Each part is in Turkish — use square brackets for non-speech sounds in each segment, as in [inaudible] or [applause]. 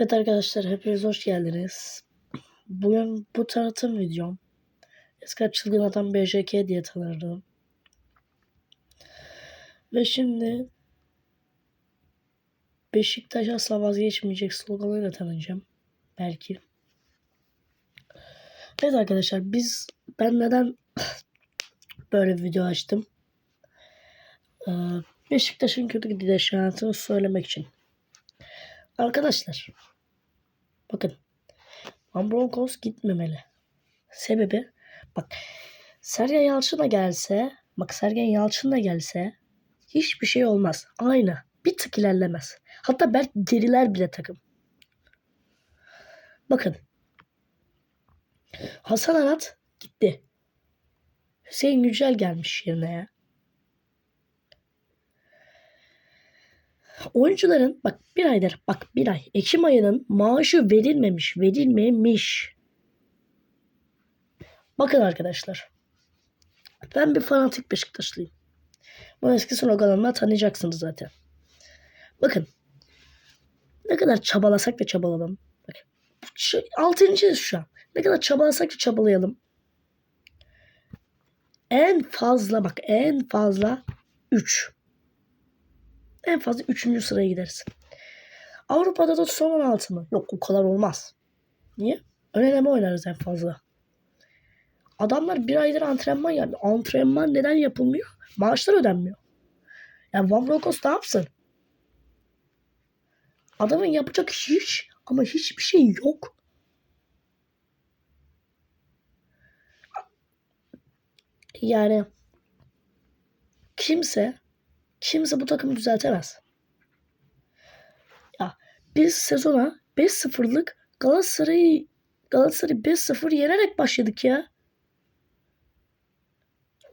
Evet arkadaşlar hepiniz hoş geldiniz. Bugün bu tanıtım videom. Eskiden çılgın adam BJK diye tanırdım. Ve şimdi Beşiktaş asla vazgeçmeyecek sloganıyla tanıyacağım. Belki. Evet arkadaşlar biz ben neden [coughs] böyle bir video açtım? Ee, Beşiktaş'ın kötü gidişatını söylemek için. Arkadaşlar bakın Van Bronckhorst gitmemeli. Sebebi bak Sergen Yalçın da gelse bak Sergen Yalçın da gelse hiçbir şey olmaz. Aynı. Bir tık ilerlemez. Hatta belki geriler bile takım. Bakın. Hasan Arat gitti. Hüseyin Yücel gelmiş yerine ya. Oyuncuların bak bir aydır bak bir ay Ekim ayının maaşı verilmemiş verilmemiş. Bakın arkadaşlar. Ben bir fanatik Beşiktaşlıyım. Bu eski sloganımla tanıyacaksınız zaten. Bakın. Ne kadar çabalasak da çabalalım. Şu, altıncıyız şu an. Ne kadar çabalasak da çabalayalım. En fazla bak en fazla 3. En fazla 3. sıraya gideriz. Avrupa'da da son 16 mı? Yok o kadar olmaz. Niye? Öneleme oynarız en fazla. Adamlar bir aydır antrenman yapıyor. Antrenman neden yapılmıyor? Maaşlar ödenmiyor. Yani Van Bronckhorst ne yapsın? Adamın yapacak hiç ama hiçbir şey yok. Yani kimse kimse bu takımı düzeltemez. Ya biz sezona 5-0'lık Galatasaray'ı Galatasaray'ı 5-0 yenerek başladık ya.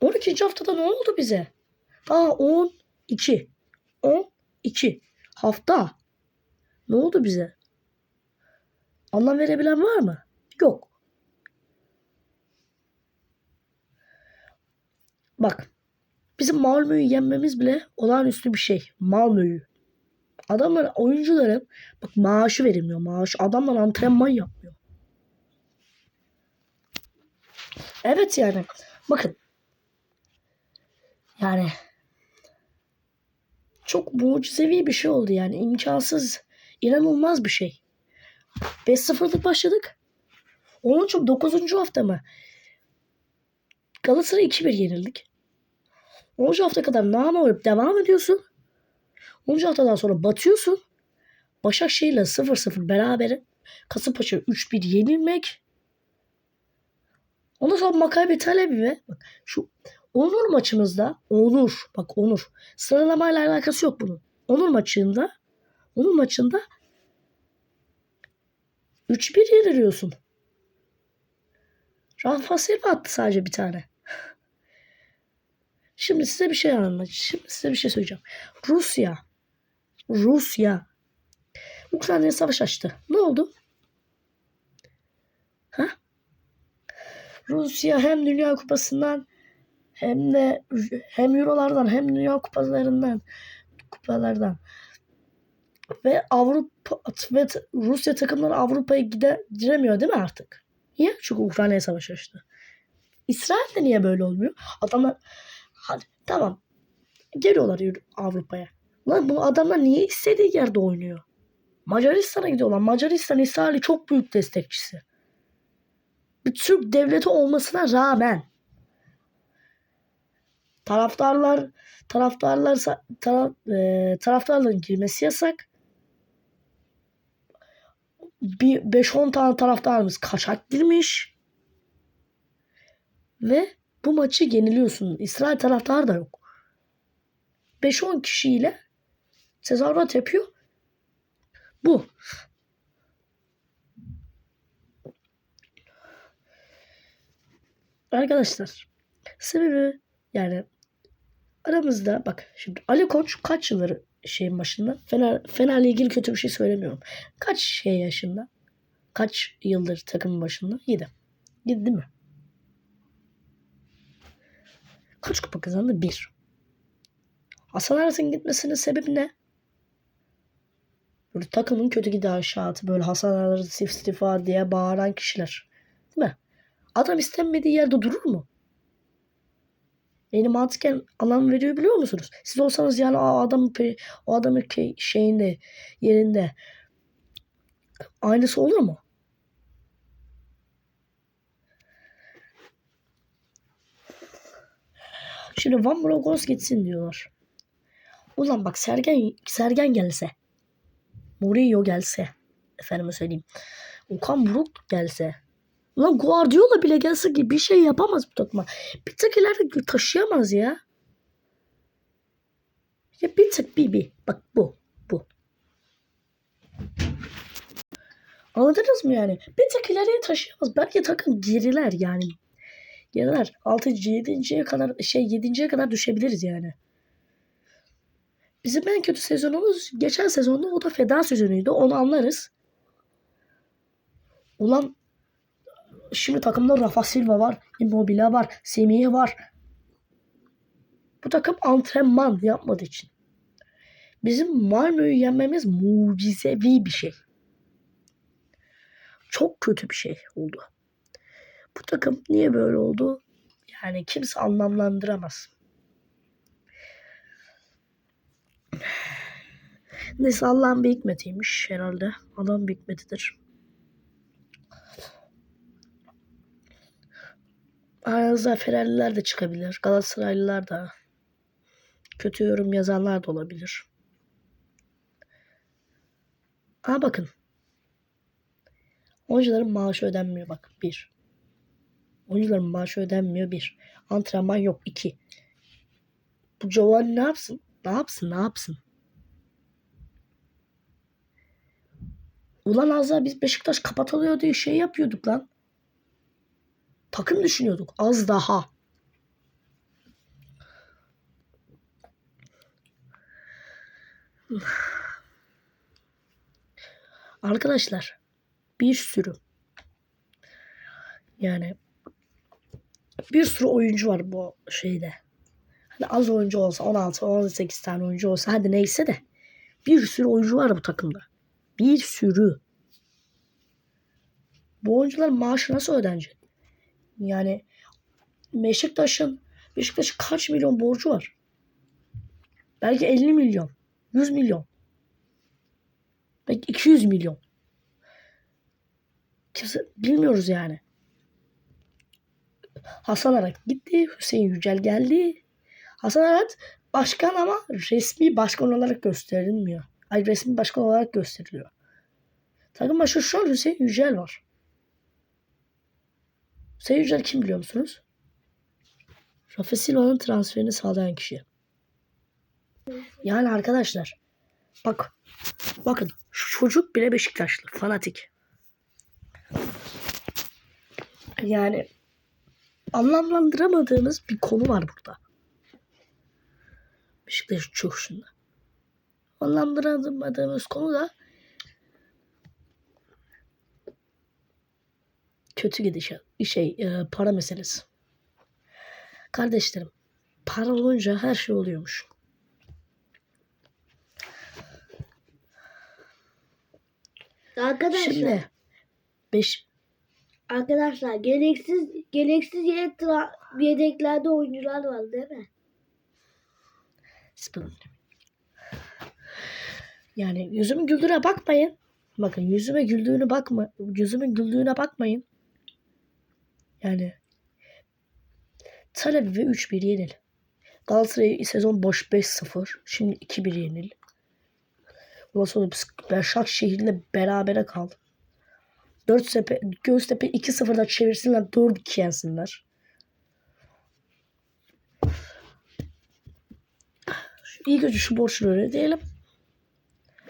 12. haftada ne oldu bize? Aa 12. 12 hafta. Ne oldu bize? Anlam verebilen var mı? Yok. Bak. Bizim Malmö'yü yenmemiz bile olağanüstü bir şey. Malmö'yü. Adamlar oyuncuların bak maaşı verilmiyor. Maaş. Adamlar antrenman yapmıyor. Evet yani. Bakın. Yani çok mucizevi bir şey oldu yani. imkansız, inanılmaz bir şey. 5-0'lık başladık. Onun için 9. hafta mı? Galatasaray 2-1 yenildik. 10. hafta kadar nama olup devam ediyorsun. 10. haftadan sonra batıyorsun. Başakşehir'le 0-0 beraber. Kasımpaşa 3-1 yenilmek. Ondan sonra Maccabi Tel Aviv'e bak şu Onur maçımızda Onur bak Onur sıralamayla alakası yok bunun. Onur maçında Onur maçında 3-1 yeniliyorsun. Rafa Silva attı sadece bir tane. Şimdi size bir şey anlatacağım. Şimdi size bir şey söyleyeceğim. Rusya Rusya Ukrayna'ya savaş açtı. Ne oldu? Ha? Rusya hem Dünya Kupası'ndan hem de hem Eurolardan hem Dünya Kupalarından kupalardan ve Avrupa ve Rusya takımları Avrupa'ya gide, giremiyor değil mi artık? Niye? Çünkü Ukrayna'ya savaş açtı. İsrail'de niye böyle olmuyor? Adamlar hadi tamam geliyorlar Avrupa'ya. Lan bu adamlar niye istediği yerde oynuyor? Macaristan'a gidiyorlar. Macaristan İsrail'i çok büyük destekçisi. Bir Türk devleti olmasına rağmen taraftarlar taraftarlar taraf, e, taraftarların girmesi yasak. Bir 5-10 tane taraftarımız kaçak girmiş. Ve bu maçı yeniliyorsun. İsrail taraftarı da yok. 5-10 kişiyle tezahürat yapıyor. Bu. Arkadaşlar sebebi yani aramızda bak şimdi Ali Koç kaç yılları şeyin başında Fener, Fener'le ilgili kötü bir şey söylemiyorum. Kaç şey yaşında? Kaç yıldır takımın başında? 7. 7 değil mi? Kaç kupa kazandı? 1. Hasan Arat'ın gitmesinin sebebi ne? Böyle takımın kötü gidişatı böyle Hasan Arar istifa diye bağıran kişiler. Değil mi? Adam istenmediği yerde durur mu? Yeni mantıken alan veriyor biliyor musunuz? Siz olsanız yani o adamın o adamın şeyinde yerinde aynısı olur mu? Şimdi Van Brogos gitsin diyorlar. Ulan bak Sergen Sergen gelse. Mourinho gelse. Efendime söyleyeyim. Okan Buruk gelse. Ulan Guardiola bile gelse ki bir şey yapamaz bu takıma. Bir tık ileri taşıyamaz ya. Ya bir tık bir bir. Bak bu. Bu. Anladınız mı yani? Bir tık ileriye taşıyamaz. Belki takım geriler yani. Geriler. 6. 7.ye kadar şey 7.ye kadar düşebiliriz yani. Bizim en kötü sezonumuz geçen sezonda o da feda sezonuydu. Onu anlarız. Ulan şimdi takımda Rafa Silva var, Immobile var, Semih var. Bu takım antrenman yapmadığı için. Bizim Malmö'yü yenmemiz mucizevi bir şey. Çok kötü bir şey oldu. Bu takım niye böyle oldu? Yani kimse anlamlandıramaz. Neyse Allah'ın bir hikmetiymiş herhalde. Allah'ın bir hikmetidir. Aranızda Fenerliler de çıkabilir. Galatasaraylılar da. Kötü yorum yazanlar da olabilir. Aa bakın. Oyuncuların maaşı ödenmiyor bak. Bir. Oyuncuların maaşı ödenmiyor. Bir. Antrenman yok. iki. Bu Giovanni ne yapsın? Ne yapsın? Ne yapsın? Ulan az biz Beşiktaş kapatılıyor diye şey yapıyorduk lan. Takım düşünüyorduk. Az daha. Arkadaşlar bir sürü yani bir sürü oyuncu var bu şeyde. Hani az oyuncu olsa 16 18 tane oyuncu olsa hadi neyse de bir sürü oyuncu var bu takımda. Bir sürü. Bu oyuncuların maaşı nasıl ödenecek? Yani Beşiktaş'ın Beşiktaş'ın kaç milyon borcu var? Belki 50 milyon. 100 milyon. Belki 200 milyon. Kimse bilmiyoruz yani. Hasan Arat gitti. Hüseyin Yücel geldi. Hasan Arat başkan ama resmi başkan olarak gösterilmiyor. Ay resmi başkan olarak gösteriliyor. Takım başı şu an Hüseyin Yücel var. Hüseyin Yücel kim biliyor musunuz? Rafa Silva'nın transferini sağlayan kişi. Yani arkadaşlar bak bakın şu çocuk bile Beşiktaşlı fanatik. Yani anlamlandıramadığımız bir konu var burada. Beşiktaş çöküşünde. Anlamlandıramadığımız konu da kötü gidişat. Şey e, para meselesi. Kardeşlerim para olunca her şey oluyormuş. Arkadaşlar, Şimdi beş, arkadaşlar gereksiz gereksiz tra- yedeklerde oyuncular var değil mi? Spoon. Yani yüzümün güldüğüne bakmayın. Bakın yüzüme güldüğüne bakma. Yüzümün güldüğüne bakmayın. Yani Talep ve 3-1 yenil. Galatasaray sezon boş 5-0. Şimdi 2-1 yenil. Ondan sonra Başakşehir'le berabere kaldı. 4 sepe, Göztepe 2-0'da çevirsinler 4-2 yensinler. İyi kötü şu borçları ödeyelim.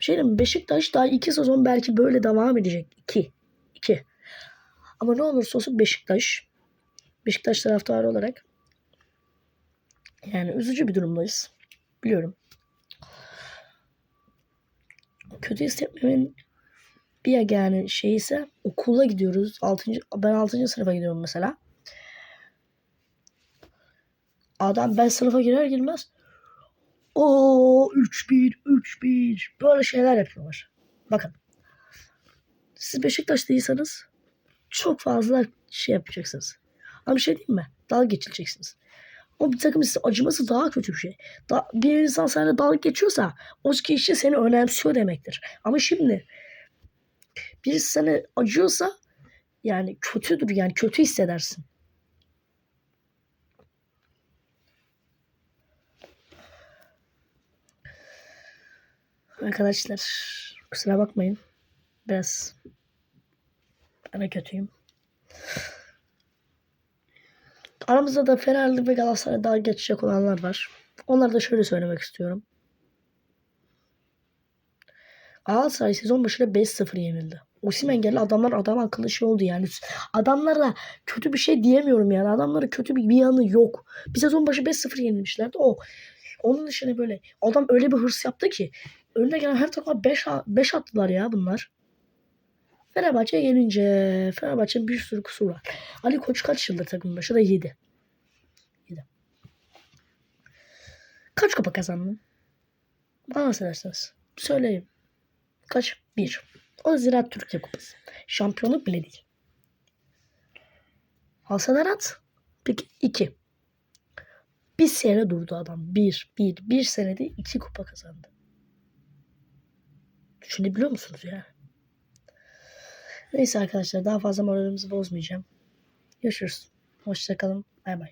Şey diyeyim? Beşiktaş daha iki sezon belki böyle devam edecek. 2. 2. Ama ne olursa olsun Beşiktaş Beşiktaş taraftarı olarak yani üzücü bir durumdayız. Biliyorum. Kötü hissetmemin bir yani şey ise okula gidiyoruz. 6. ben 6. sınıfa gidiyorum mesela. Adam ben sınıfa girer girmez o 3-1 3-1 böyle şeyler yapıyorlar. Bakın. Siz Beşiktaşlıysanız çok fazla şey yapacaksınız. Ama bir şey diyeyim mi? Dalga geçileceksiniz. O bir takım size acıması daha kötü bir şey. Da, bir insan seninle dalga geçiyorsa o kişi seni önemsiyor demektir. Ama şimdi birisi sana acıyorsa yani kötüdür yani kötü hissedersin. Arkadaşlar kusura bakmayın. Biraz ben kötüyüm. Aramızda da Fenerli ve Galatasaray daha geçecek olanlar var. Onlara da şöyle söylemek istiyorum. Galatasaray sezon başında 5-0 yenildi. Osimhen geldi adamlar adam akıllı şey oldu yani. Adamlara kötü bir şey diyemiyorum yani. Adamlara kötü bir, bir yanı yok. Bir sezon başı 5-0 yenilmişlerdi. O onun dışında böyle adam öyle bir hırs yaptı ki önüne gelen her takıma 5 5 attılar ya bunlar. Fenerbahçe'ye gelince Fenerbahçe'nin bir sürü kusur var. Ali Koç kaç yıldır takım başında? 7. 7. Kaç kupa kazandın? Bana söylerseniz. Söyleyeyim. Kaç? 1. O Ziraat Türkiye Kupası. Şampiyonluk bile değil. Hasan Arat. Peki 2. Bir sene durdu adam. Bir, bir, bir senede iki kupa kazandı. Düşünebiliyor musunuz ya? Neyse arkadaşlar daha fazla moralimizi bozmayacağım. Görüşürüz. Hoşçakalın. Bay bay.